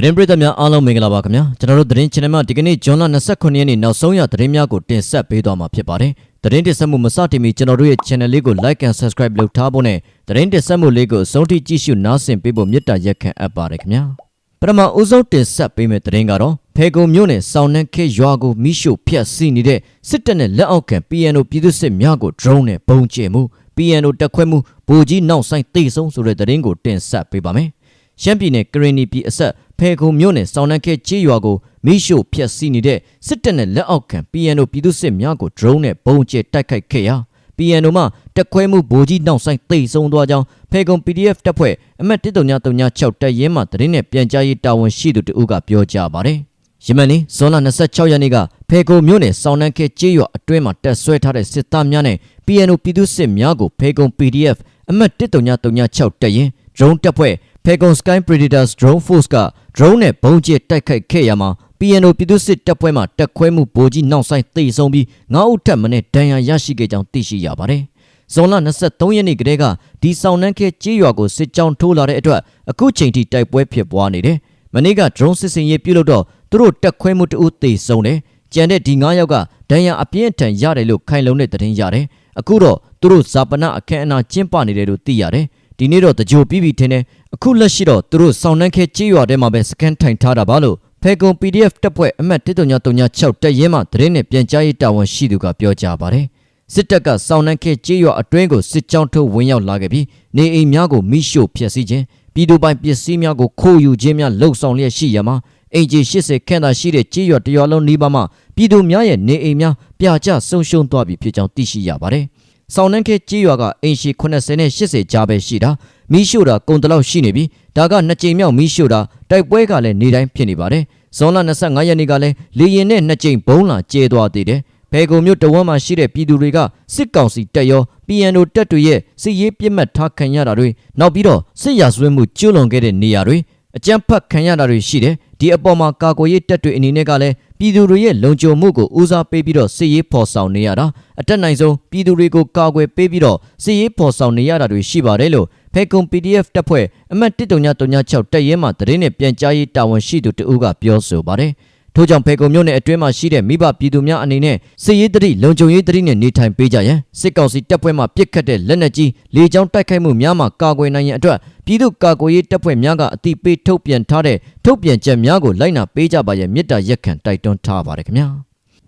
သတင်းပရိသတ်များအားလုံးမင်္ဂလာပါခင်ဗျာကျွန်တော်တို့သတင်း channel မှာဒီကနေ့ဇွန်လ29ရက်နေ့နောက်ဆုံးရသတင်းများကိုတင်ဆက်ပေးသွားမှာဖြစ်ပါတယ်သတင်းတင်ဆက်မှုမစတင်မီကျွန်တော်တို့ရဲ့ channel လေးကို like and subscribe လုပ်ထားဖို့နဲ့သတင်းတင်ဆက်မှုလေးကိုအဆုံးထိကြည့်ရှုနားဆင်ပေးဖို့မေတ္တာရက်ခံအပ်ပါတယ်ခင်ဗျာပထမဦးဆုံးတင်ဆက်ပေးမယ့်သတင်းကတော့ဖေကုံမြို့နယ်စောင်းနှံခေရွာကိုမိရှို့ဖျက်ဆီးနေတဲ့စစ်တပ်နဲ့လက်အောက်ခံ PNO ပြည်သူစစ်များကို drone နဲ့ပုံကျဲမှု PNO တက်ခွဲမှုဗိုလ်ကြီးနောက်ဆိုင်တေဆုံးဆိုတဲ့သတင်းကိုတင်ဆက်ပေးပါမယ်ရှမ်းပြည်နယ်ကရင်နီပြည်အဆက် ဖေခုံမြို့နယ်စောင်းနှံခဲချေးရွာကိုမိရှို့ဖျက်ဆီးနေတဲ့စစ်တပ်နဲ့လက်အောက်ခံ PNO ပြည်သူစစ်များကို drone နဲ့ပုံကျဲတိုက်ခိုက်ခဲ့ရာ PNO မှတက်ခွဲမှုဗိုလ်ကြီးနောက်ဆိုင်တိတ်ဆုံးသွားကြောင်းဖေကုံ PDF တပ်ဖွဲ့အမတ်139တပ်ရင်းမှသတင်းနဲ့ပြန်ကြားရေးတာဝန်ရှိသူတဦးကပြောကြားပါတယ်။ယမန်နေ့ဇွန်လ26ရက်နေ့ကဖေကုံမြို့နယ်စောင်းနှံခဲကျေးရွာအတွင်းမှာတက်ဆွဲထားတဲ့စစ်သားများနဲ့ PNO ပြည်သူစစ်များကိုဖေကုံ PDF အမတ်139တပ်ရင်း drone တပ်ဖွဲ့ Falcon Sky Predators Drone Force က drone နဲ့ဘုံကျဲတိုက်ခိုက်ခဲ့ရမှာ PNO ပြည်သူစစ်တပ်ဖွဲ့မှတက်ခွဲမှုဗိုလ်ကြီးနောက်ဆိုင်သိဆုံးပြီး9ဦးထပ်မံနဲ့ဒဏ်ရာရရှိခဲ့ကြောင်းသိရှိရပါတယ်။ဇွန်လ23ရက်နေ့ကတည်းကဒီဆောင်နှန်းခဲကြေးရွာကိုစစ်ကြောင်းထိုးလာတဲ့အတွက်အခုချိန်ထိတိုက်ပွဲဖြစ်ပွားနေတယ်။မနေ့က drone စစ်စင်ရေးပြုလုပ်တော့သူတို့တက်ခွဲမှုတအုပ်သိဆုံးတယ်။ကြံတဲ့ဒီ9ယောက်ကဒဏ်ရာအပြင်းအထန်ရတယ်လို့ခိုင်လုံတဲ့သတင်းရတယ်။အခုတော့သူတို့ဇာပနာအခမ်းအနားကျင်းပနေတယ်လို့သိရတယ်။ ဒီနေ့တော့တကြိုပြီးပြီထင်တယ်အခုလက်ရှိတော့သူတို့စောင်းနှန်းခဲကြေးရွာထဲမှာပဲစကန်ထိုင်ထားတာပါလို့ဖေကုံ PDF တပ်ဖွဲ့အမှတ်139တပ်ရင်းမှသတင်းနဲ့ပြန်ကြားရေးတာဝန်ရှိသူကပြောကြားပါတယ်စစ်တပ်ကစောင်းနှန်းခဲကြေးရွာအတွင်းကိုစစ်ကြောင်းထုတ်ဝင်ရောက်လာခဲ့ပြီးနေအိမ်များကိုမိရှို့ဖျက်ဆီးခြင်းပြည်သူပိုင်ပစ္စည်းများကိုခိုးယူခြင်းများလှုပ်ဆောင်လျက်ရှိရမှာအင်ဂျီ80ခန့်သာရှိတဲ့ကြေးရွာတရွာလုံးနီးပါးမှပြည်သူများရဲ့နေအိမ်များပြာကျဆုံးရှုံးသွားပြီဖြစ်ကြောင်းသိရှိရပါတယ်။ ဆောင်းနှန်းခဲကြေးရွာကအင်ရှီ80နဲ့80ကြားပဲရှိတာမီးရှို့တာကုန်တလောက်ရှိနေပြီဒါကနှစ်ကြိမ်မြောက်မီးရှို့တာတိုက်ပွဲကလည်းနေတိုင်းဖြစ်နေပါတယ်ဇွန်လ25ရက်နေ့ကလည်းလေရင်နဲ့နှစ်ကြိမ်ဘုံလာကျဲသွားသေးတယ်ဘဲကုံမြို့တဝမ်းမှာရှိတဲ့ပြည်သူတွေကစစ်ကောင်စီတပ်ရော PNO တပ်တွေရဲ့စစ်ရေးပြစ်မှတ်ထားခံရတာတွေနောက်ပြီးတော့စစ်ရာဇဝတ်မှုကျူးလွန်ခဲ့တဲ့နေရာတွေအကြမ်းဖက်ခံရတာတွေရှိတယ်ဒီအပေါ်မှာကာကွယ်ရေးတပ်တွေအနေနဲ့ကလည်း ပြည်သူတွေရဲ့လုံခြုံမှုကိုဦးစားပေးပြီးတော့စစ်ရေးဖော်ဆောင်နေရတာအတက်နိုင်ဆုံးပြည်သူတွေကိုကာကွယ်ပေးပြီးတော့စစ်ရေးဖော်ဆောင်နေရတာတွေရှိပါတယ်လို့ဖေကုံ PDF တပ်ဖွဲ့အမှတ်139တပ်ရင်းမှသတင်းနဲ့ပြန်ကြားရေးတာဝန်ရှိသူတဦးကပြောဆိုပါတယ် ထို့ကြောင့်ဖေကုံမြို့နယ်အတွင်းမှာရှိတဲ့မိဘပြည်သူများအနေနဲ့စစ်ရေးတတိလုံခြုံရေးတတိနဲ့နေထိုင်ပေးကြရန်စစ်ကောင်စီတပ်ဖွဲ့မှပစ်ခတ်တဲ့လက်နက်ကြီးလေကြောင်းတိုက်ခိုက်မှုများမှကာကွယ်နိုင်ရန်အတွက်ပြည်သူ့ကာကွယ်ရေးတပ်ဖွဲ့များကအတိပေးထုတ်ပြန်ထားတဲ့ထုတ်ပြန်ချက်များကိုလိုက်နာပေးကြပါရန်မြစ်တာရက်ခံတိုက်တွန်းထားပါတယ်ခင်ဗျာ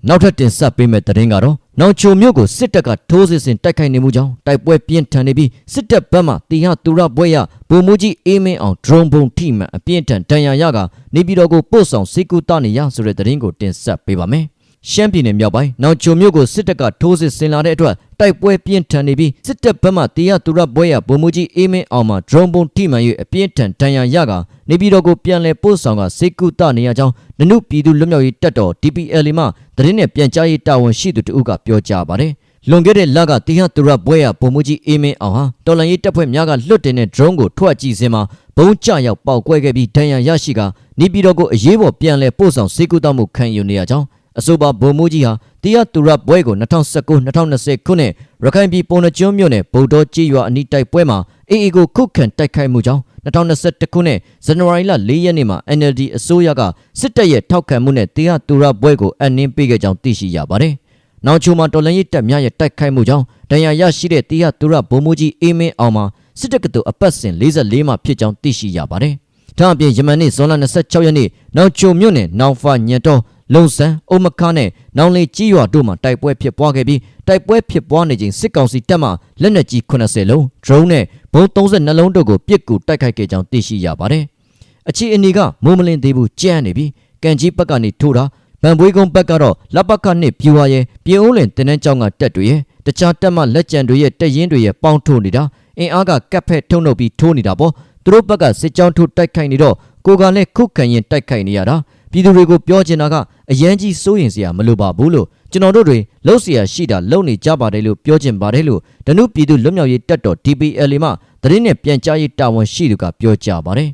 နောက်ထပ်တင်ဆက်ပေးမယ့်သတင်းကတော့ နောင်ချိုမြို့ကိုစစ်တပ်ကထိုးစစ်ဆင်တိုက်ခိုက်နေမှုကြောင့်တိုက်ပွဲပြင်းထန်နေပြီးစစ်တပ်ဘက်မှတီဟသူရပွဲရဗိုလ်မှူးကြီးအေးမင်းအောင်ဒရုန်းဘုံထိမှန်အပြင်းထန်ဒဏ်ရာရကနေပြည်တော်ကိုပို့ဆောင်စေကူတနေရဆိုတဲ့သတင်းကိုတင်ဆက်ပေးပါမယ်။ ရှမ်းပြည်နယ်မြောက်ပိုင်းနောင်ချိုမြို့ကိုစစ်တပ်ကထိုးစစ်ဆင်လာတဲ့အတွက်တိုက်ပွဲပြင်းထန်နေပြီးစစ်တပ်ဘက်မှတီဟသူရပွဲရဗိုလ်မှူးကြီးအေးမင်းအောင်မှဒရုန်းဘုံထိမှန်၍အပြင်းထန်ဒဏ်ရာရကနေပြည်တော်ကိုပြန်လည်ပို့ဆောင်ကစေကူတနေရကြောင်းနနုပြည်သူလွတ်မြောက်ရေးတပ်တော် DPL မှသတင်းနဲ့ပြန်ကြားရေးတာဝန်ရှိသူတဦးကပြောကြားပါတယ်။လွန်ခဲ့တဲ့လကတီဟသူရဘွဲရပုံမှုကြီးအေးမင်းအောင်ဟာတော်လန်ရေးတပ်ဖွဲ့များကလွတ်တင်တဲ့ drone ကိုထွက်ကြည့်စင်မှာဘုံကျရောက်ပေါက်ကွဲခဲ့ပြီးဒဏ်ရာရရှိကနေပြည်တော်ကိုအရေးပေါ်ပြန်လည်ပို့ဆောင်စေကူတမှုခံယူနေရကြောင်း အဆိုပါဗိုလ်မှူးကြီးဟာတီဟသူရဘွဲကို2019-2020ခုနှစ်ရခိုင်ပြည်ပုံနှကျွန်းမြို့နယ်ဗုဒ္ဓကြီးရွာအနီးတိုက်ပွဲမှာအေအေကိုခုခံတိုက်ခိုက်မှုကြောင့်2021ခုနှစ်ဇန်နဝါရီလ4ရက်နေ့မှာ NLD အစိုးရကစစ်တပ်ရဲ့ထောက်ခံမှုနဲ့တရားသူရပွဲကိုအနှင်းပေးခဲ့ကြောင်းသိရှိရပါတယ်။နောက်ချိုမှာတော်လန်ရေးတပ်များရဲ့တိုက်ခိုက်မှုကြောင့်ဒဏ်ရာရရှိတဲ့တရားသူရဗိုလ်မှူးကြီးအေးမင်းအောင်မှာစစ်တပ်ကတူအပတ်စဉ်44မှာဖြစ်ကြောင်းသိရှိရပါတယ်။ဒါအပြင်ယမန်နေ့ဇွန်လ26ရက်နေ့နောက်ချိုမြို့နယ်နောင်ဖာညံတော် လုံဆန်းအုံမခါနဲ့နောင်လေကြီးရွာတို့မှာတိုက်ပွဲဖြစ်ပွားခဲ့ပြီးတိုက်ပွဲဖြစ်ပွားနေချိန်စစ်ကောင်စီတပ်မှလက်နက်ကြီး80လုံး drone နဲ့ဘုံ32လုံးတို့ကိုပစ်ကူတိုက်ခိုက်ခဲ့ကြောင်းသိရှိရပါတယ်။အခြေအနေကမိုးမလင်းသေးဘူးကြမ်းနေပြီးကန်ကြီးဘက်ကနေထိုးတာဗန်ပွေးကုန်းဘက်ကတော့လက်ပတ်ခနဲ့ပြူဝါရဲ့ပြင်းဦးလင်တင်းနှန်းကျောင်းကတက်တွေရဲ့တခြားတက်မှလက်ကျန်တွေရဲ့တက်ရင်တွေရဲ့ပေါင်းထိုးနေတာအင်အားကကပ်ဖက်ထုံနှုတ်ပြီးထိုးနေတာပေါ့သူတို့ဘက်ကစစ်ကြောင်းထိုးတိုက်ခိုက်နေတော့ကိုကလည်းခုခံရင်တိုက်ခိုက်နေရတာ ပြည်သူတွေကိုပြောချင်တာကအရန်ကြီးစိုးရင်စရာမလိုပါဘူးလို့ကျွန်တော်တို့တွေလှုပ်เสียရှိတာလုံနေကြပါတယ်လို့ပြောချင်ပါတယ်လို့ဒနုပြည်သူလွတ်မြောက်ရေးတပ်တော် DPL မှသတင်းနဲ့ပြန်ကြားရေးတာဝန်ရှိသူကပြောကြားပါတယ်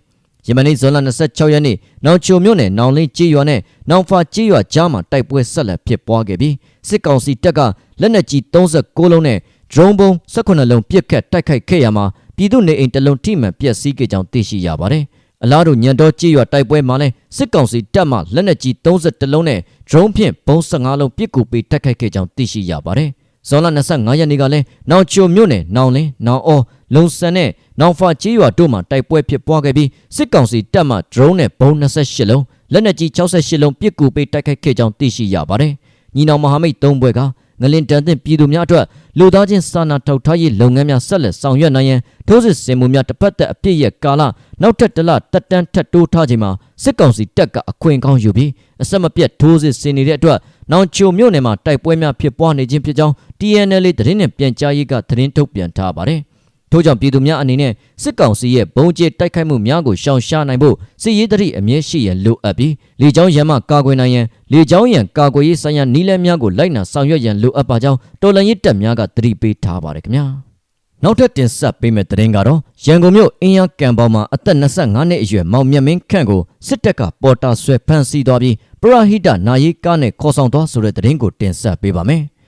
ယမနေ့ဇွန်လ26ရက်နေ့နောင်ချိုမြို့နယ်နောင်လင်းကြေးရွာနဲ့နောင်ဖာကြေးရွာကြားမှာတိုက်ပွဲဆက်လက်ဖြစ်ပွားခဲ့ပြီးစစ်ကောင်စီတပ်ကလက်နက်ကြီး39လုံးနဲ့ drone ဘုံ18လုံးပစ်ခတ်တိုက်ခိုက်ခဲ့ရမှာပြည်သူနေအိမ်တလုံးထိမှန်ပျက်စီးခဲ့ကြောင်းသိရှိရပါတယ် အလားတူညံတော်ကြေးရွာတိုက်ပွဲမှာလည်းစစ်ကောင်စီတပ်မှလက်နက်ကြီး31လုံးနဲ့ drone ဖြင့်ဘုံ15လုံးပစ်ကူပေးတိုက်ခိုက်ခဲ့ကြောင်းသိရှိရပါတယ်။ဇွန်လ25ရက်နေ့ကလည်းနောင်ချိုမြို့နယ်နောင်လင်းနောင်အောလုံဆန်နဲ့နောင်ဖာကြေးရွာတို့မှာတိုက်ပွဲဖြစ်ပွားခဲ့ပြီးစစ်ကောင်စီတပ်မှ drone နဲ့ဘုံ28လုံးလက်နက်ကြီး68လုံးပစ်ကူပေးတိုက်ခိုက်ခဲ့ကြောင်းသိရှိရပါတယ်။ညီနောင်မဟာမိတ်၃ဘွဲက ငလင်တန်တဲ့ပြည်သူများအတွက်လူသားချင်းစာနာထောက်ထားရေးလုပ်ငန်းများဆက်လက်ဆောင်ရွက်နိုင်ရန်ထိုးစစ်ဆင်မှုများတစ်ပတ်သက်အပြည့်ရဲ့ကာလနောက်ထပ်တစ်လတက်တန်းထပ်တိုးထားချိန်မှာစစ်ကောင်စီတပ်ကအခွင့်ကောင်းယူပြီးအဆက်မပြတ်ထိုးစစ်ဆင်နေတဲ့အတွက်နောင်ချိုမြို့နယ်မှာတိုက်ပွဲများဖြစ်ပွားနေခြင်းဖြစ်ကြောင်း TNL သတင်းနဲ့ပြန်ကြားရေးကသတင်းထုတ်ပြန်ထားပါတယ်။ ထို့ကြောင့်ပြည်သူများအနေနဲ့စစ်ကောင်စီရဲ့ဘုံကျဲတိုက်ခိုက်မှုများကိုရှောင်ရှားနိုင်ဖို့စစ်ရေးတရိအမြဲရှိရန်လိုအပ်ပြီးလေကြောင်းရန်မှကာကွယ်နိုင်ရန်လေကြောင်းရန်ကာကွယ်ရေးဆိုင်ရာနည်းလမ်းများကိုလိုက်နာဆောင်ရွက်ရန်လိုအပ်ပါကြောင်းတော်လှန်ရေးတပ်များကတတိပေးထားပါတယ်ခင်ဗျာနောက်ထပ်တင်ဆက်ပေးမယ့်သတင်းကတော့ရန်ကုန်မြို့အင်းရကံပေါမှာအသက်25နှစ်အရွယ်မောင်မြတ်မင်းခန့်ကိုစစ်တပ်ကပေါ်တာဆွဲဖမ်းဆီးသွားပြီးပရဟိတနာယီကားနဲ့ခေါ်ဆောင်သွားဆိုတဲ့သတင်းကိုတင်ဆက်ပေးပါမယ်။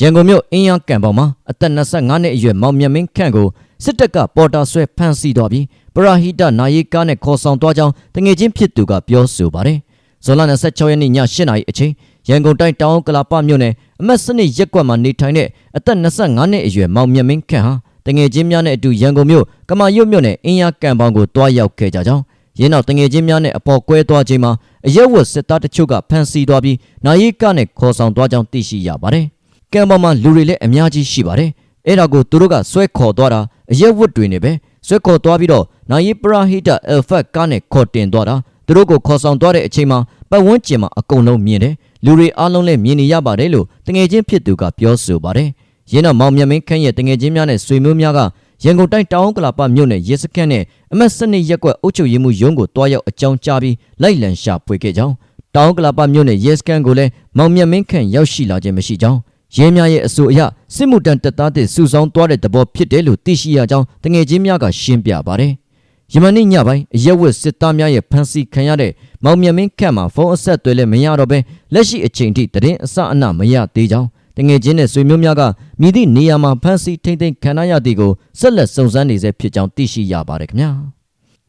ရန်ကုန်မြို့အင်းရကံပေါမှာအသက်25နှစ်အရွယ်မောင်မြတ်မင်းခန့်ကို စစ်တပ်ကပေါ်တာဆွဲဖမ်းဆီးသွားပြီးပရဟိတနာယီကားနဲ့ခေါ်ဆောင်သွားကြောင်းတငယ်ချင်းဖြစ်သူကပြောဆိုပါတယ်။ဇွန်လ26ရက်နေ့ည8:00နာရီအချိန်ရန်ကုန်တိုင်းတောင်ကလာပမြို့နယ်အမတ်စနစ်ရက်ကွက်မှာနေထိုင်တဲ့အသက်25နှစ်အရွယ်မောင်မြတ်မင်းခန့်ဟာတငယ်ချင်းများနဲ့အတူရန်ကုန်မြို့ကမာရွတ်မြို့နယ်အင်းရကံပေါင်ကိုတွားရောက်ခဲ့ကြကြောင်းရင်းနောက်တငယ်ချင်းများနဲ့အပေါ်ကွဲသွားချိန်မှာအရက်ဝတ်စစ်သားတချို့ကဖမ်းဆီးသွားပြီးနာယီကနဲ့ခေါ်ဆောင်သွားကြောင်းသိရှိရပါတယ်။ကံပေါင်မှာလူတွေလည်းအများကြီးရှိပါတယ်။အဲ့ဒါကိုသူတို့ကဆွဲခေါ်သွားတာ အရက်ဝတ်တွေနဲ့ပဲဆွဲခေါ်သွားပြီးတော့နိုင်ရီပရာဟိတအယ်ဖက်ကားနဲ့ခေါ်တင်သွားတာသူတို့ကိုခေါ်ဆောင်သွားတဲ့အချိန်မှာပတ်ဝန်းကျင်မှာအကုန်လုံးမြင်တယ်လူတွေအားလုံးလည်းမြင်နေရပါတယ်လို့တငယ်ချင်းဖြစ်သူကပြောဆိုပါတယ်ရင်းတော့မောင်မြတ်မင်းခန့်ရဲ့တငယ်ချင်းများနဲ့ဆွေမျိုးများကရန်ကုန်တိုင်းတောင်ကလာပမြို့နယ်ရဲစခန်းနဲ့အမတ်စနစ်ရက်ကွက်အုပ်ချုပ်ရေးမှူးရုံးကိုတွားရောက်အကြောင်းကြားပြီးလိုက်လံရှာဖွေခဲ့ကြောင်းတောင်ကလာပမြို့နယ်ရဲစခန်းကိုလည်းမောင်မြတ်မင်းခန့်ရောက်ရှိလာခြင်းမရှိကြောင်း ရဲများရဲ့အဆိုအရစစ်မှုတန်းတပ်သားတွေစုဆောင်းသွားတဲ့သဘောဖြစ်တယ်လို့သိရှိရကြောင်းတငယ်ချင်းများကရှင်းပြပါတယ်။ယမန်နေ့ညပိုင်းအရက်ဝတ်စစ်သားများရဲ့ဖမ်းဆီးခံရတဲ့မောင်မြတ်မင်းခန့်မှာဖုန်းအဆက်တွေလည်းမရတော့ဘဲလက်ရှိအချိန်ထိတရင်အစအနမရသေးကြောင်းတငယ်ချင်းနဲ့ဆွေမျိုးများကမြည်သည့်နေရာမှာဖမ်းဆီးထိမ့်သိမ်းခံရသည်ကိုဆက်လက်စုံစမ်းနေဆဲဖြစ်ကြောင်းသိရှိရပါတယ်ခင်ဗျာ။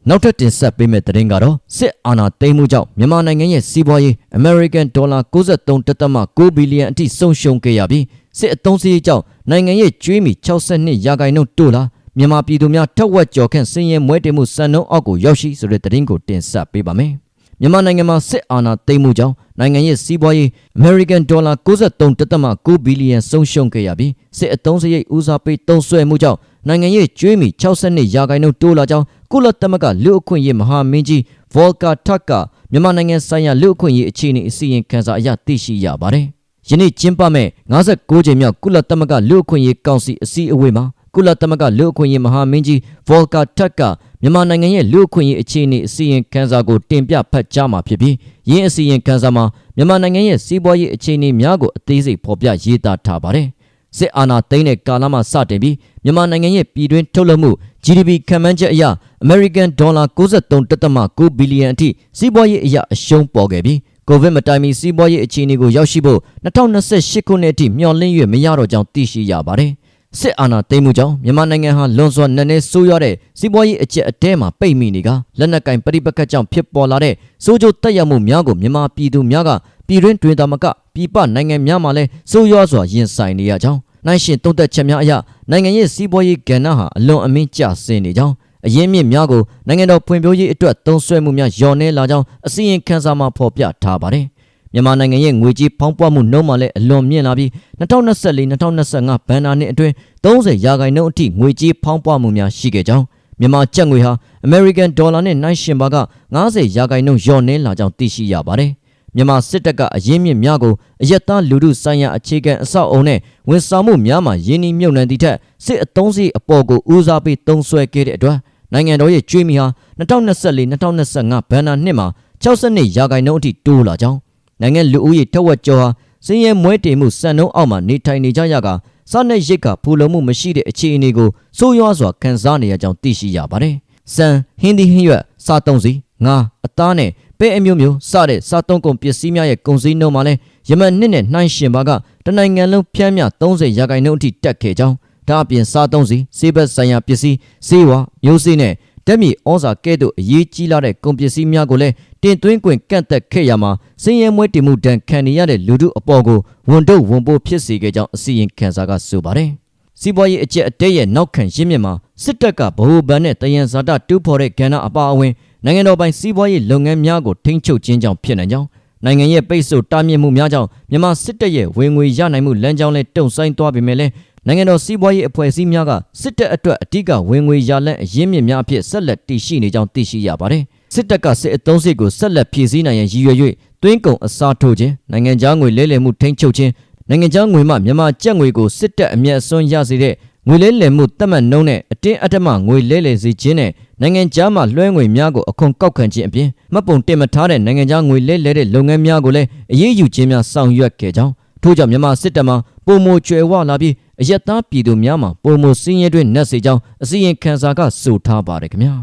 နောက်ထပ်တင်ဆက်ပေးမယ့်သတင်းကတော့စစ်အာဏာသိမ်းမှုကြောင့်မြန်မာနိုင်ငံရဲ့စီးပွားရေး American Dollar 63.9ဘီလီယံအထိဆုံးရှုံးခဲ့ရပြီးစစ်အုံစည်းကြောင့်နိုင်ငံရဲ့ကျွေးမီ62ရာခိုင်နှုန်းတိုးလာမြန်မာပြည်သူများထက်ဝက်ကျော်ခန့်စင်ရင်မွဲတင်မှုစံနှုန်းအောက်ကိုရောက်ရှိဆိုတဲ့သတင်းကိုတင်ဆက်ပေးပါမယ်။မြန်မာနိုင်ငံမှာစစ်အာဏာသိမ်းမှုကြောင့်နိုင်ငံရဲ့စီးပွားရေး American Dollar 63.9ဘီလီယံဆုံးရှုံးခဲ့ရပြီးစစ်အုံစည်းဦးစားပေးသုံးစွဲမှုကြောင့် နိုင်ငံရဲ့ကျွေးမီ62ရာခိုင်နှုန်းတိုးလာကြောင်းကုလသမဂ္ဂလူအခွင့်ရေးမဟာမင်းကြီးဗော်ကာထက်ကမြန်မာနိုင်ငံဆိုင်ရာလူအခွင့်ရေးအခြေအနေအစီရင်ခံစာအရသိရှိရပါတယ်။ယနေ့ကျင်းပမဲ့56ကြိမ်မြောက်ကုလသမဂ္ဂလူအခွင့်ရေးကောင်စီအစည်းအဝေးမှာကုလသမဂ္ဂလူအခွင့်ရေးမဟာမင်းကြီးဗော်ကာထက်ကမြန်မာနိုင်ငံရဲ့လူအခွင့်ရေးအခြေအနေအစီရင်ခံစာကိုတင်ပြဖတ်ကြားမှာဖြစ်ပြီးယင်းအစီရင်ခံစာမှာမြန်မာနိုင်ငံရဲ့စီးပွားရေးအခြေအနေများကိုအသေးစိတ်ဖော်ပြရေးသားထားပါတယ်။ စစ်အာဏာသိမ်းတဲ့ကာလမှစတင်ပြီးမြန်မာနိုင်ငံရဲ့ပြည်တွင်းထုတ်လုပ်မှု GDP ခံမှန်းချက်အရ American Dollar 93.9ဘီလီယံအထိစီးပွားရေးအရအရှုံးပေါ်ခဲ့ပြီးကိုဗစ်မတိုင်မီစီးပွားရေးအခြေအနေကိုရောက်ရှိဖို့2028ခုနှစ်အထိမျှော်လင့်၍မရတော့ကြောင်းသိရှိရပါတယ်။စစ်အာဏာသိမ်းမှုကြောင့်မြန်မာနိုင်ငံဟာလွန်စွာနက်နဲဆိုးရွားတဲ့စီးပွားရေးအကျက်အတဲမှာပိတ်မိနေကလက်နက်ကင်ပဋိပက္ခကြောင့်ဖြစ်ပေါ်လာတဲ့စိုးကျိုးတက်ရောက်မှုများကိုမြန်မာပြည်သူများကပြည်တွင်းတွင်သာမကပြည်ပနိုင်ငံများမှာလည်းစိုးရွားစွာရင်ဆိုင်နေရကြောင်း နိုင်ရှင်တုံ့တက်ချက်များအရနိုင်ငံရဲ့စီးပွားရေးကဏ္ဍဟာအလွန်အမင်းကျဆင်းနေကြောင်းအရင်းမြစ်များကိုနိုင်ငံတော်ဖွံ့ဖြိုးရေးအတွက်သုံးစွဲမှုများလျော့နေလာကြောင်းအစီရင်ခံစာမှာဖော်ပြထားပါတယ်မြန်မာနိုင်ငံရဲ့ငွေကြေးဖောင်းပွားမှုနှုန်းမှလည်းအလွန်မြင့်လာပြီး2024-2025ဘဏ္ဍာနှစ်အတွင်း30ရာခိုင်နှုန်းအထိငွေကြေးဖောင်းပွားမှုများရှိခဲ့ကြောင်းမြန်မာကျပ်ငွေဟာ American Dollar နဲ့နှိုင်းယှဉ်ပါက90ရာခိုင်နှုန်းလျော့နေလာကြောင်းသိရှိရပါတယ် မြန်မာစစ်တပ်ကအရင်းမြစ်များကိုအယက်သားလူထုဆိုင်ရာအခြေခံအဆောက်အုံနဲ့ဝန်ဆောင်မှုများမှာယင်းနှိမြုပ်နှံသည့်ထက်စစ်အုံစည်းအပေါ်ကိုဦးစားပေးသုံးစွဲခဲ့တဲ့အတွက်နိုင်ငံတော်ရဲ့ကျွေးမီဟာ2024-2025ဘဏ္ဍာနှစ်မှာ62ရာခိုင်နှုန်းအထိတိုးလာကြောင်းနိုင်ငံလူဦးရေထက်ဝက်ကျော်ဟာစင်းရဲမွဲတေမှုစံနှုန်းအောက်မှာနေထိုင်နေကြရကစားနပ်ရိက္ခာဖူလုံမှုမရှိတဲ့အခြေအနေကိုစိုးရွားစွာခံစားနေရကြောင်းသိရှိရပါတယ်။စံဟင်းသီးဟင်းရွက်စားသုံးစီငါအသားနဲ့ ပဲအမျိုးမျိုးစတဲ့စားသုံးကုန်ပစ္စည်းများရဲ့ကုန်စည်နှုန်းမှာလည်းယမန်နှစ်နဲ့နှိုင်းယှဉ်ပါကတနိုင်ငံလုံးဖြန်းမြ30ရာခိုင်နှုန်းအထိတက်ခဲ့ကြောင်းဒါအပြင်စားသုံးစီစေဘက်ဆိုင်ရာပစ္စည်းစေဝါမျိုးစေ့နဲ့တက်မြေဩဇာကဲ့သို့အရေးကြီးလာတဲ့ကုန်ပစ္စည်းများကိုလည်းတင်သွင်းခွင့်ကန့်သက်ခဲ့ရမှာစည်ရင်မွေးတင်မှုတန်ခံနေရတဲ့လူထုအပေါ်ကိုဝန်ထုတ်ဝန်ပိုးဖြစ်စေခဲ့ကြောင်းအစီရင်ခံစာကဆိုပါတယ်။စီးပွားရေးအကျက်အတဲရဲ့နောက်ခံရင်းမြစ်မှာစစ်တပ်ကဗဟိုဘဏ်နဲ့တယံဇာတတူးဖော်တဲ့ကဏ္ဍအပါအဝင် နိုင်ငံတော်ပိုင်စီးပွားရေးလုပ်ငန်းများကိုထိန်းချုပ်ခြင်းကြောင့်ဖြစ်နိုင်ကြောင်းနိုင်ငံရဲ့ပိတ်ဆို့တားမြစ်မှုများကြောင့်မြန်မာစစ်တပ်ရဲ့ဝင်ငွေရနိုင်မှုလမ်းကြောင်းနဲ့တုံဆိုင်သွားပေမဲ့လည်းနိုင်ငံတော်စီးပွားရေးအဖွဲ့အစည်းများကစစ်တပ်အတွက်အ धिक ဝင်ငွေရလန့်အရင်းမြစ်များအဖြစ်ဆက်လက်တည်ရှိနေကြောင်းသိရှိရပါတယ်။စစ်တပ်ကစစ်အုံစစ်ကိုဆက်လက်ဖြည့်ဆည်းနိုင်ရန်ရည်ရွယ်၍တွင်းကုံအစားထိုးခြင်းနိုင်ငံခြားငွေလဲလှယ်မှုထိန်းချုပ်ခြင်းနိုင်ငံခြားငွေမှမြန်မာကျပ်ငွေကိုစစ်တပ်အမျက်အစွန်းရစေတဲ့ငွေလဲလှယ်မှုတတ်မှတ်နှုန်းနဲ့အတင်းအဓမ္မငွေလဲလှယ်စေခြင်းနဲ့ နိုင်ငံခြားမှလွှဲငွေများကိုအခွန်ကောက်ခံခြင်းအပြင်မှတ်ပုံတင်မထားတဲ့နိုင်ငံခြားငွေလဲလှယ်တဲ့လုပ်ငန်းများကိုလည်းအရေးယူခြင်းများဆောင်ရွက်ခဲ့ကြောင်းထို့ကြောင့်မြန်မာစစ်တပ်မှပုံမကျွယ်ဝလာပြီးအယက်သားပြည်သူများမှာပုံမစင်းရဲတွင်နှက်စေကြောင်းအစီရင်ခံစာကဆိုထားပါတယ်ခင်ဗျာ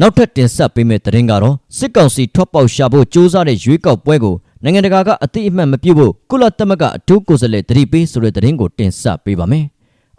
နောက်ထပ်တင်ဆက်ပေးမယ့်သတင်းကတော့စစ်ကောင်စီထွက်ပေါက်ရှာဖို့စ조사တဲ့ရွေးကောက်ပွဲကိုနိုင်ငံတကာကအတိအမှန်မပြုတ်ဖို့ကုလသမဂ္ဂအထူးကိုယ်စားလှယ်တတိပေးဆိုတဲ့သတင်းကိုတင်ဆက်ပေးပါမယ်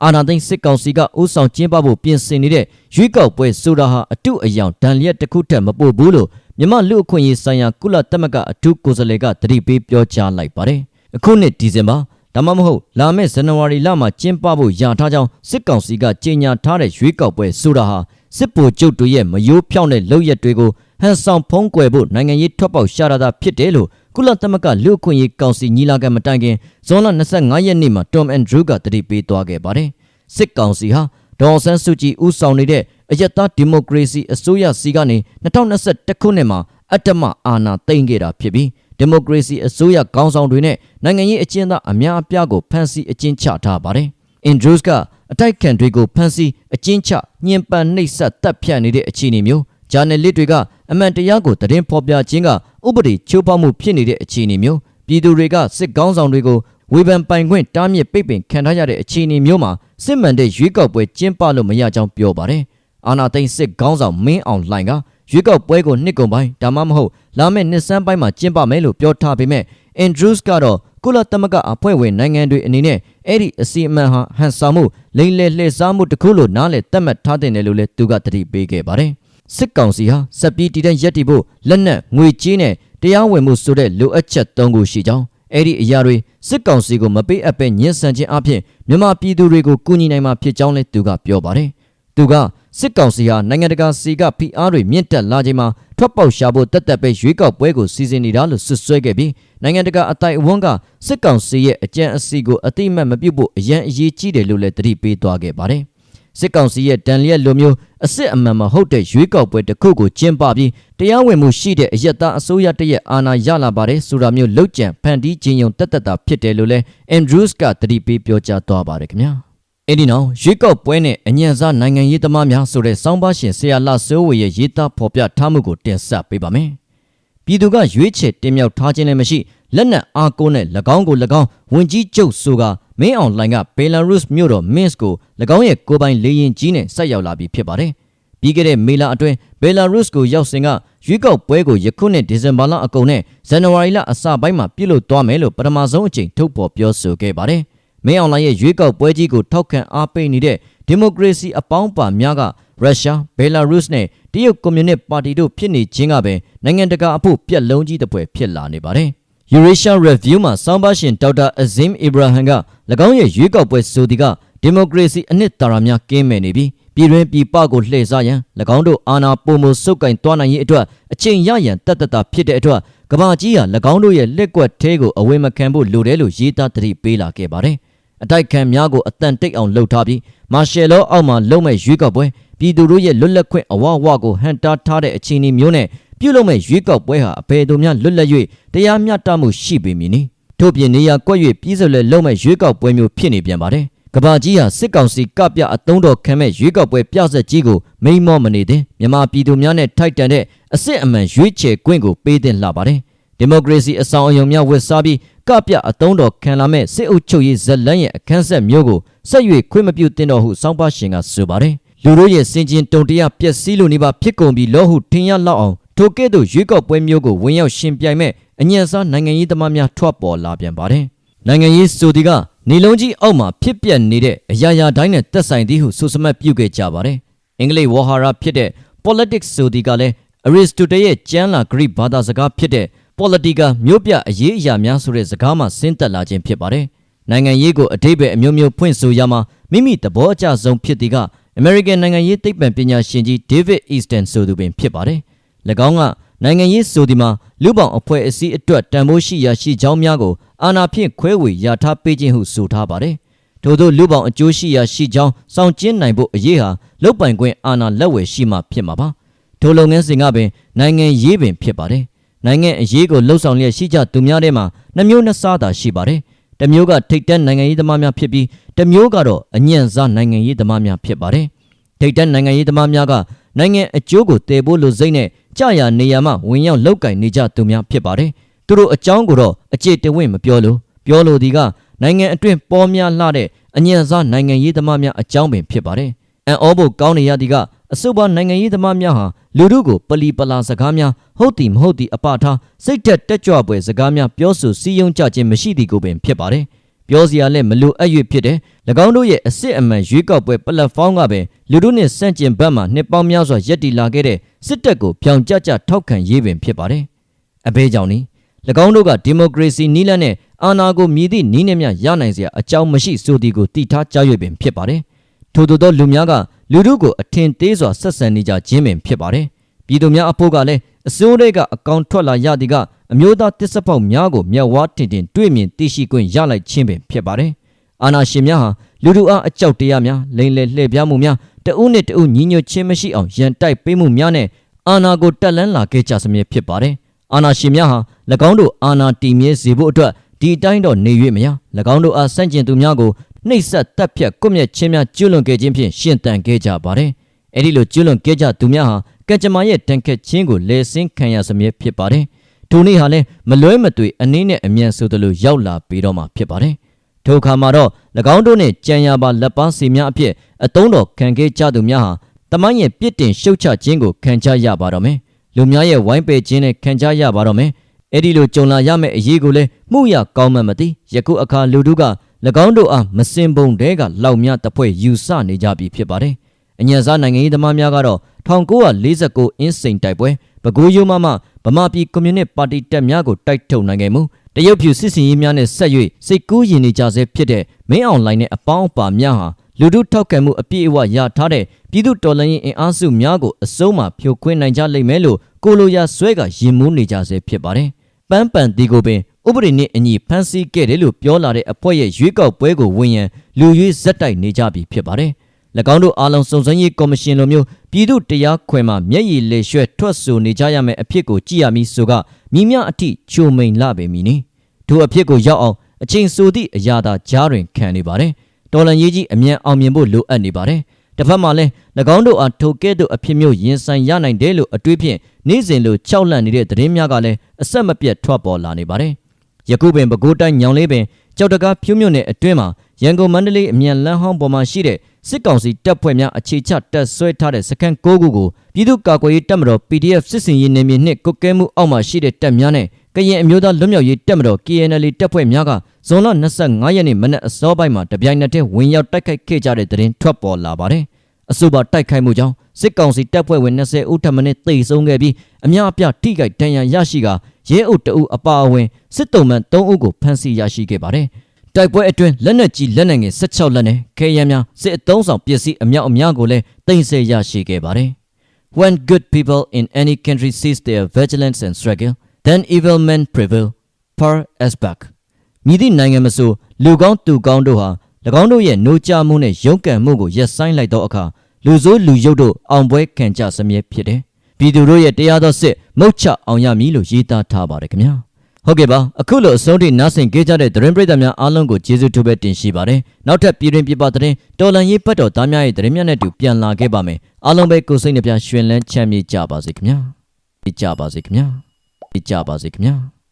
အာနာသိန်းစစ်ကောင်စီကဥဆောင်ကျင်းပဖို့ပြင်ဆင်နေတဲ့ရွေးကောက်ပွဲဆိုတာဟာအတုအယောင်ဒဏ်လျက်တစ်ခုထက်မပိုဘူးလို့မြမလူအခွင့်အရေးဆိုင်ရာကုလသမဂ္ဂအထူးကိုယ်စားလှယ်ကတတိပေးပြောကြားလိုက်ပါတယ်အခုနှစ်ဒီဇင်ဘာဒါမှမဟုတ်လာမယ့်ဇန်နဝါရီလမှာကျင်းပဖို့ရထားကြောင်းစစ်ကောင်စီကကြေညာထားတဲ့ရွေးကောက်ပွဲဆိုတာဟာစစ်ဗိုလ်ချုပ်တွေရဲ့မယိုးဖြောင်းတဲ့လုပ်ရက်တွေကိုဟန်ဆောင်ဖုံးကွယ်ဖို့နိုင်ငံရေးထွက်ပေါက်ရှာတာသာဖြစ်တယ်လို့ ကုလသမဂ္ဂလူ့အခွင့်အရေးကောင်စီညီလာခံမတိုင်ခင်ဇွန်လ25ရက်နေ့မှာ Tom Andrew ကတတိပေးသွားခဲ့ပါတယ်။စစ်ကောင်စီဟာဒေါ်ဆန်းစုကြည်ဦးဆောင်နေတဲ့အယက်သားဒီမိုကရေစီအစိုးရစီကနေ2021ခုနှစ်မှာအတ္တမအာဏာသိမ်းခဲ့တာဖြစ်ပြီးဒီမိုကရေစီအစိုးရခေါင်းဆောင်တွေနဲ့နိုင်ငံရေးအကျဉ်းသားအများအပြားကိုဖမ်းဆီးအကျဉ်းချထားပါတယ်။ Andrews ကအတိုက်ခံတွေကိုဖမ်းဆီးအကျဉ်းချညှဉ်းပန်းနှိပ်စက်တပ်ဖြတ်နေတဲ့အခြေအနေမျိုးဂျာနယ်လစ်တွေကအမှန်တရားကိုသတင်းဖော်ပြခြင်းက ဥပဒေချိုးဖောက်မှုဖြစ်နေတဲ့အခြေအနေမျိုးပြည်သူတွေကစစ်ကောင်းဆောင်တွေကိုဝေဖန်ပိုင်ခွင့်တားမြစ်ပိတ်ပင်ခံထားရတဲ့အခြေအနေမျိုးမှာစစ်မှန်တဲ့ရွေးကောက်ပွဲကျင်းပလို့မရကြောင်းပြောပါတယ်။အာနာသိန်းစစ်ကောင်းဆောင်မင်းအောင်လှိုင်ကရွေးကောက်ပွဲကိုနှစ်ကုန်ပိုင်းဒါမှမဟုတ်လာမယ့်နှစ်ဆန်းပိုင်းမှာကျင်းပမယ်လို့ပြောထားပေမဲ့ Andrews ကတော့ကုလသမဂ္ဂအဖွဲ့ဝင်နိုင်ငံတွေအနေနဲ့အဲ့ဒီအစီအမံဟာဟန်ဆောင်မှုလိမ့်လေလှည့်စားမှုတစ်ခုလို့နားလည်သတ်မှတ်ထားတဲ့လို့လည်းသူကတတိပေးခဲ့ပါတယ်။ စစ်ကောင်စီဟာစက်ပြီးတည်တဲ့ရက်တီဖို့လက်နက်ငွေကြေးနဲ့တရားဝင်မှုဆိုတဲ့လိုအပ်ချက်၃ခုရှိကြောင်းအဲ့ဒီအရာတွေစစ်ကောင်စီကိုမပေးအပ်ပဲညှဉ်းဆန်ခြင်းအပြင်မြန်မာပြည်သူတွေကိုကူညီနိုင်မှာဖြစ်ကြောင်းလည်းသူကပြောပါတယ်။သူကစစ်ကောင်စီဟာနိုင်ငံတကာစီကဖိအားတွေမြင့်တက်လာချိန်မှာထွက်ပေါက်ရှာဖို့တက်တက်ပဲရွေးကောက်ပွဲကိုစီစဉ်နေတာလို့ဆွဆွဲခဲ့ပြီးနိုင်ငံတကာအတိုင်အဝန်းကစစ်ကောင်စီရဲ့အကြံအစီကိုအတိမတ်မပြုတ်ဖို့အရန်အရေးကြီးတယ်လို့လည်းတတိပေးသွားခဲ့ပါတယ်။ စစ်ကောင်စီရဲ့တန်လျက်လိုမျိုးအစ်စ်အမှန်မဟုတ်တဲ့ရွေးကောက်ပွဲတစ်ခုကိုကျင်းပပြီးတရားဝင်မှုရှိတဲ့အယက်သားအစိုးရတရဲ့အာဏာရလာပါတယ်ဆိုတာမျိုးလောက်ကျန်ဖန်တီးခြင်းယုံတက်တက်တာဖြစ်တယ်လို့လည်း Andrews ကတတိပေးပြောကြားသွားပါတယ်ခင်ဗျာ။အဲ့ဒီနောက်ရွေးကောက်ပွဲနဲ့အညံစားနိုင်ငံရေးသမားများဆိုတဲ့စောင်းပါရှင်ဆရာလစိုးဝေရဲ့ရေးသားဖော်ပြထားမှုကိုတင်ဆက်ပေးပါမယ်။ပြည်သူကရွေးချယ်တင်မြှောက်ထားခြင်းလည်းမရှိလက်နက်အားကိုးနဲ့၎င်းကို၎င်းဝင်ကြီးချုပ်ဆိုက မင်းအောင်လှိုင်ကဘယ်လာရုစ်မြို့တော်မင်းစ်ကို၎င်းရဲ့ကိုပိုင်လေရင်ကြီးနဲ့ဆက်ရောက်လာပြီးဖြစ်ပါတယ်။ပြီးခဲ့တဲ့မေလအတွင်းဘယ်လာရုစ်ကိုရောက်စဉ်ကရွေးကောက်ပွဲကိုယခုနှစ်ဒီဇင်ဘာလအကုန်နဲ့ဇန်နဝါရီလအစပိုင်းမှာပြုလုပ်သွားမယ်လို့ပထမဆုံးအကြိမ်ထုတ်ဖော်ပြောဆိုခဲ့ပါတယ်။မင်းအောင်လှိုင်ရဲ့ရွေးကောက်ပွဲကြီးကိုထောက်ခံအားပေးနေတဲ့ဒီမိုကရေစီအပေါင်းပါများကရုရှားဘယ်လာရုစ်နဲ့တရုတ်ကွန်မြူနစ်ပါတီတို့ဖြစ်နေခြင်းကပဲနိုင်ငံတကာအဖို့ပြက်လုံးကြီးတစ်ပွဲဖြစ်လာနေပါတယ်။ Eurasia Review မှာစောင်းပါရှင်ဒေါက်တာအဇင်အီဘရာဟန်က၎င်းရဲ့ရွေးကောက်ပွဲဆိုသည်ကဒီမိုကရေစီအနှစ်သာရများကင်းမဲ့နေပြီးပြည်တွင်းပြည်ပကိုလှည့်စားရန်၎င်းတို့အာဏာပုံမစုပ်ကင်သွားနိုင်ရေးအတွက်အချိန်ရရန်တတ်တတ်တာဖြစ်တဲ့အတွက်ကဘာကြီးဟာ၎င်းတို့ရဲ့လက်ကွက်သေးကိုအဝေမခံဖို့လိုတယ်လို့ရေးသားတတိပေးလာခဲ့ပါတယ်။အတိုက်ခံများကိုအတန်တိတ်အောင်လှုပ်ထားပြီးမာရှယ်လောအောက်မှာလုံမဲ့ရွေးကောက်ပွဲပြည်သူတို့ရဲ့လွတ်လပ်ခွင့်အဝအဝကိုဟန်တားထားတဲ့အခြေအနေမျိုးနဲ့ ပြုလုပ်မဲ့ရွေးကောက်ပွဲဟာအဘယ်သူများလွတ်လပ်၍တရားမျှတမှုရှိပေမည်နီထို့ပြင်နေရာကွက်၍ပြည်စလဲလုံမဲ့ရွေးကောက်ပွဲမျိုးဖြစ်နေပြန်ပါတယ်ကဘာကြီးဟာစစ်ကောင်စီကပြအတုံးတော်ခံမဲ့ရွေးကောက်ပွဲပြဆက်ကြီးကိုမိမ့်မော့မနေသင့်မြန်မာပြည်သူများနဲ့ထိုက်တန်တဲ့အစ်စ်အမှန်ရွေးချယ်ခွင့်ကိုပေးသင့်လှပါတယ်ဒီမိုကရေစီအဆောင်အယုံများဝတ်စားပြီးကပြအတုံးတော်ခံလာမဲ့စစ်အုပ်ချုပ်ရေးဇက်လန်းရဲ့အခန်းဆက်မျိုးကိုဆက်၍ခွင့်မပြုသင့်တော်ဟုစောင်းပါရှင်ကဆိုပါတယ်လူတို့ရဲ့စင်ကျင်တုံတရားပျက်စီးလို့နေပါဖြစ်ကုန်ပြီးလောဟုထင်ရလောက်အောင် ထိုကဲ့သို့ရွေးကောက်ပွဲမျိုးကိုဝင်ရောက်ရှင်ပြိုင်မဲ့အညံစားနိုင်ငံရေးသမားများထွက်ပေါ်လာပြန်ပါတယ်နိုင်ငံရေးဆိုဒီကနေလုံးကြီးအောက်မှာဖြစ်ပျက်နေတဲ့အရာရာတိုင်းနဲ့တက်ဆိုင်သည်ဟုဆိုစမတ်ပြုခဲ့ကြပါတယ်အင်္ဂလိပ်ဝါဟာရဖြစ်တဲ့ politics ဆိုဒီကလည်း Aristotle ရဲ့ကျမ်းလာ Greek ဘာသာစကားဖြစ်တဲ့ politica မျိုးပြအရေးအရာများဆိုတဲ့စကားမှဆင်းသက်လာခြင်းဖြစ်ပါတယ်။နိုင်ငံရေးကိုအတိတ်ပဲအမျိုးမျိုးဖွင့်ဆိုရမှာမိမိသဘောအကျဆုံးဖြစ်သည်က American နိုင်ငံရေးသိပ္ပံပညာရှင်ကြီး David Easton ဆိုသူပင်ဖြစ်ပါတယ်။၎ င်းကနိုင်ငံရေးဆိုဒီမှာလူပောင်အဖွဲ့အစည်းအတွက်တန်ဖိုးရှိရာရှိကြောင်းများကိုအာဏာဖြင့်ခွဲဝေရထားပေးခြင်းဟုဆိုထားပါတယ်။ထို့သောလူပောင်အကျိုးရှိရာရှိကြောင်းစောင့်ကျဉ်နိုင်ဖို့အရေးဟာလုတ်ပိုင်ခွင့်အာဏာလက်ဝယ်ရှိမှဖြစ်မှာပါ။ထိုလုပ်ငန်းစဉ်ကပင်နိုင်ငံရေးပင်ဖြစ်ပါတယ်။နိုင်ငံအရေးကိုလှုပ်ဆောင်လျက်ရှိကြသူများထဲမှာနှမျိုးနှစ်စားသာရှိပါတယ်။တစ်မျိုးကထိတ်တန့်နိုင်ငံရေးသမားများဖြစ်ပြီးတစ်မျိုးကတော့အညံ့စားနိုင်ငံရေးသမားများဖြစ်ပါတယ်။ထိတ်တန့်နိုင်ငံရေးသမားများက နိုင်ငံအကျိုးကိုတည်ဖို့လိုစိတ်နဲ့ကြာရနေရမှဝင်ရောက်လောက်ကင်နေကြသူများဖြစ်ပါတယ်။သူတို့အကြောင်းကိုတော့အကျေတဝင့်မပြောလို့ပြောလို့ဒီကနိုင်ငံအတွင်းပေါ်များလှတဲ့အညံ့စားနိုင်ငံရေးသမားများအကြောင်းပင်ဖြစ်ပါတယ်။အန်အောဖို့ကောင်းနေရသည်ကအစုပ်ပါနိုင်ငံရေးသမားများဟာလူတို့ကိုပလီပလာစကားများဟုတ်သည်မဟုတ်သည်အပထားစိတ်တက်တက်ကြွပွဲစကားများပြောဆိုစည်းရုံးကြခြင်းမရှိသည်ကိုပင်ဖြစ်ပါတယ်။ ပြောစရာလည်းမလိုအပ်၍ဖြစ်တယ်။၎င်းတို့ရဲ့အစစ်အမှန်ရွေးကောက်ပွဲပလက်ဖောင်းကပင်လူတို့နှင့်ဆန့်ကျင်ဘက်မှနှစ်ပေါင်းများစွာယက်တီလာခဲ့တဲ့စစ်တပ်ကိုပြောင်ကြကြထောက်ခံရေးပင်ဖြစ်ပါတယ်။အဘဲကြောင့်နီ၎င်းတို့ကဒီမိုကရေစီနီးလန်းနဲ့အာဏာကိုမြည်သည့်နီးနှမြရနိုင်စရာအကြောင်းမရှိဆိုသည်ကိုတိထားကြား၍ပင်ဖြစ်ပါတယ်။ထို့သောလူများကလူတို့ကိုအထင်သေးစွာဆက်ဆံနေကြခြင်းပင်ဖြစ်ပါတယ်။ ပြည်သူများအဖို့ကလည်းအစိုးရကအကောင်ထွက်လာရသည်ကအမျိုးသားတစ်စက်ပေါက်များကိုမျက်ဝါးတင်တင်တွေ့မြင်သိရှိခွင့်ရလိုက်ခြင်းပင်ဖြစ်ပါတယ်။အာဏာရှင်များဟာလူတို့အားအကြောက်တရားများလိမ်လည်လှည့်ပြားမှုများတဦးနှင့်တဦးညီညွတ်ခြင်းမရှိအောင်ရန်တိုက်ပေးမှုများနဲ့အာဏာကိုတက်လန်းလာခဲ့ကြစမြဲဖြစ်ပါတယ်။အာဏာရှင်များဟာ၎င်းတို့အာဏာတည်မြဲစေဖို့အတွက်ဒီအတိုင်းတော့နေ၍မရ၎င်းတို့အားဆန့်ကျင်သူများကိုနှိပ်စက်တပ်ဖြတ်ကွပ်မျက်ခြင်းများကျွလွန်ခဲ့ခြင်းဖြင့်ရှင်းတန်ခဲ့ကြပါတယ်။အဲဒီလိုကျွလွန်ခဲ့ကြသူများဟာ ကံကြမ္မာရဲ့တန်ခက်ခြင်းကိုလဲဆင်းခံရစမြဲဖြစ်ပါတယ်။ထိုနေ့ဟာလည်းမလွဲမသွေအနည်းနဲ့အမြန်ဆိုသလိုရောက်လာပြီးတော့မှဖြစ်ပါတယ်။ထိုအခါမှာတော့၎င်းတို့နှင့်ကြံရပါလက်ပါစီများအဖြစ်အတုံးတော်ခံခဲ့ကြသူများဟာတမိုင်းရဲ့ပြစ်တင်ရှုတ်ချခြင်းကိုခံကြရပါတော့မယ်။လူများရဲ့ဝိုင်းပယ်ခြင်းနဲ့ခံကြရပါတော့မယ်။အဲ့ဒီလိုကြုံလာရမယ့်အရေးကိုလည်းမှုရကောင်းမှမသိယခုအခါလူတို့က၎င်းတို့အားမစင်ပုံတဲကလောက်များတစ်ဖွဲ့ယူဆနေကြပြီဖြစ်ပါတယ်။ အညံစားနိုင်ငံရေးသမားများကတော့1949အင်းစိန်တိုက်ပွဲပဲခူးရိုးမမဗမာပြည်ကွန်မြူနစ်ပါတီတပ်များကိုတိုက်ထုတ်နိုင်ခဲ့မှုတရုတ်ဖြူစစ်စင်ရေးများနဲ့ဆက်၍စိတ်ကူးရင်နေကြဆဲဖြစ်တဲ့မင်းအောင်လှိုင်နဲ့အပေါင်းအပါများဟာလူထုထောက်ခံမှုအပြည့်အဝရထားတဲ့ပြည်သူတော်လှန်ရေးအင်အားစုများကိုအစိုးမှဖြိုခွင်းနိုင်ကြလိမ့်မယ်လို့ကိုလိုရာဆွဲကရင်မိုးနေကြဆဲဖြစ်ပါတယ်။ပန်းပန်ဒီကိုပင်ဥပဒေနဲ့အညီဖမ်းဆီးခဲ့တယ်လို့ပြောလာတဲ့အဖွဲ့ရဲ့ရွေးကောက်ပွဲကိုဝင်ရန်လူရွေးဇက်တိုက်နေကြပြီဖြစ်ပါတယ်။၎ င်းတို့အားလုံးစုံစမ်းရေးကော်မရှင်လိုမျိုးပြည်သူတရားခွင်မှာမျက်ရည်လေရွှဲထွက်ဆိုနေကြရမယ့်အဖြစ်ကိုကြည့်ရမည်ဆိုကမိမြအထိချိုမိန်လာပေမည်နီ။ထိုအဖြစ်ကိုရောက်အောင်အချိန်ဆိုသည့်အရာသာကြားတွင်ခံနေပါတယ်။တော်လန်ရေးကြီးအမြန်အောင်မြင်ဖို့လိုအပ်နေပါတယ်။တစ်ဖက်မှာလည်း၎င်းတို့အားထိုကဲ့သို့အဖြစ်မျိုးရင်ဆိုင်ရနိုင်တယ်လို့အတွေးဖြင့်နေ့စဉ်လိုကြောက်လန့်နေတဲ့သတင်းများကလည်းအဆက်မပြတ်ထွက်ပေါ်လာနေပါတယ်။ယခုပင်ပဲခူးတိုင်းညောင်လေးပင်ကြောက်တကားဖြူးမြုပ်နယ်အတွင်းမှာရန်ကုန်မန္တလေးအမြန်လမ်းဟောင်းပေါ်မှာရှိတဲ့ စစ်ကောင်စီတပ်ဖွဲ့များအခြေချတပ်ဆွဲထားတဲ့စခန်း၉ခုကိုပြည်သူ့ကာကွယ်ရေးတပ်မတော် PDF စစ်စင်ရေးနယ်မြေနှင့်ကုတ်ကဲမှုအောက်မှာရှိတဲ့တပ်များနဲ့ကရင်အမျိုးသားလွတ်မြောက်ရေးတပ်မတော် KNL တပ်ဖွဲ့များကဇွန်လ25ရက်နေ့မနက်အစောပိုင်းမှာတပြိုင်နက်တည်းဝင်ရောက်တိုက်ခိုက်ခဲ့ကြတဲ့သတင်းထွက်ပေါ်လာပါတယ်။အဆိုပါတိုက်ခိုက်မှုကြောင့်စစ်ကောင်စီတပ်ဖွဲ့ဝင်20ဦးထပ်မံသေဆုံးခဲ့ပြီးအများအပြားထိခိုက်ဒဏ်ရာရရှိကာရဲအုပ်တအုပ်အပါအဝင်စစ်တုံးမှန်3ဦးကိုဖမ်းဆီးရရှိခဲ့ပါတယ်။ တိုက်ပွဲအတွင်းလက်နက်ကြီးလက်နက်ငယ်16လက်နဲ့ခဲယမ်းများစစ်အုံဆောင်ပစ္စည်းအများအများကိုလည်းတင်ဆက်ရရှိခဲ့ပါတယ်။ When good people in any country cease their vigilance and struggle then evil men prevail per asback မြည်သည့်နိုင်ငံမဆိုလူကောင်းသူကောင်းတို့ဟာ၎င်းတို့ရဲ့နှိုးကြမှုနဲ့ရုန်းကန်မှုကိုရပ်ဆိုင်းလိုက်သောအခါလူဆိုးလူရုပ်တို့အောင်ပွဲခံကြစမြဲဖြစ်တယ်ပြည်သူတို့ရဲ့တရားသောစစ်မုတ်ချအောင်ရမည်လို့ရေးသားထားပါတယ်ခင်ဗျာ ဟုတ်ကဲ့ပါအခုလိုအဆုံးထိနားဆင်ကြကြတဲ့သတင်းပရိသတ်များအားလုံးကိုကျေးဇူးတူပဲတင်ရှိပါတယ်နောက်ထပ်ပြည်တွင်ပြပသတင်းတော်လန်ရေးပတ်တော်သားများရဲ့သတင်းများနဲ့တူပြန်လာခဲ့ပါမယ်အားလုံးပဲကိုယ်စိတ်နှပြရွှင်လန်းချမ်းမြေ့ကြပါစေခင်ဗျာကြပါစေခင်ဗျာကြပါစေခင်ဗျာ